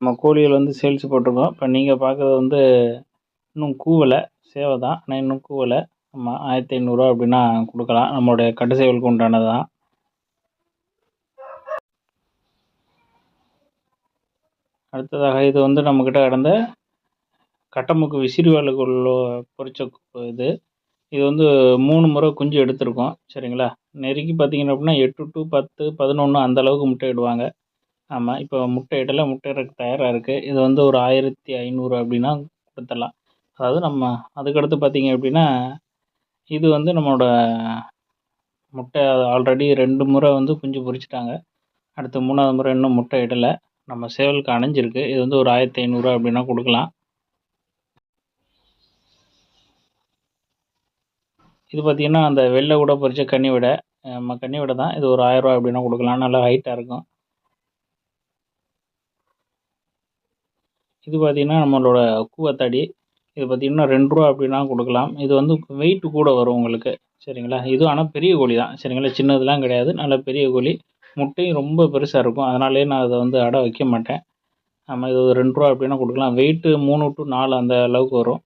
நம்ம கோழிகள் வந்து சேல்ஸ் போட்டிருக்கோம். இப்போ நீங்கள் பார்க்குறது வந்து இன்னும் கூவலை சேவை தான். ஆனால் இன்னும் கூவலை. ஆமாம் ஆயிரத்தி ஐநூறுரூவா அப்படின்னா கொடுக்கலாம். நம்மளுடைய கட்டு சேவலுக்கு உண்டானது தான் அடுத்ததாக இது வந்து நம்மக்கிட்ட கிடந்த கட்டமுக்கு விசிறிவாலுக்குள்ள பொறிச்ச இது. இது வந்து மூணு முறை குஞ்சு எடுத்திருக்கோம். சரிங்களா? நெருக்கி பார்த்தீங்கன்னா அப்படின்னா எட்டு டு பத்து பதினொன்று அந்த அளவுக்கு முட்டை இடுவாங்க. ஆமாம் இப்போ முட்டை இடலை முட்டை இடுறதுக்கு தயாராக இருக்குது இது வந்து ஒரு ஆயிரத்தி ஐநூறு அப்படின்னா கொடுத்துடலாம். அதாவது நம்ம அதுக்கடுத்து பார்த்தீங்க அப்படின்னா இது வந்து நம்மளோட முட்டை ஆல்ரெடி ரெண்டு முறை வந்து குஞ்சு பொறிச்சிட்டாங்க அடுத்து மூணாவது முறை இன்னும் முட்டை இடலை நம்ம சேவலுக்கு அணைஞ்சிருக்கு. இது வந்து ஒரு ஆயிரத்தி ஐநூறுரூவா அப்படின்னா கொடுக்கலாம். இது பார்த்திங்கன்னா அந்த வெள்ளை கூட பொறிச்ச கன்னி விடை. நம்ம கன்னி விடை தான். இது ஒரு ஆயிரரூவா அப்படின்னா கொடுக்கலாம். நல்லா ஹைட்டாக இருக்கும். இது பார்த்தீங்கன்னா நம்மளோட கூவத்தடி. இது பார்த்தீங்கன்னா ரெண்டு ரூபா அப்படின்னா கொடுக்கலாம். இது வந்து வெயிட்டு கூட வரும் உங்களுக்கு. சரிங்களா? இது ஆனால் பெரிய கோழி தான். சரிங்களா? சின்னதுலாம் கிடையாது. நல்ல பெரிய கோழி. முட்டையும் ரொம்ப பெருசாக இருக்கும். அதனாலேயே நான் அதை வந்து அடை வைக்க மாட்டேன். நம்ம இது ஒரு ரெண்டு ரூபா அப்படின்னா கொடுக்கலாம். வெயிட்டு மூணு டு நாலு அந்த அளவுக்கு வரும்.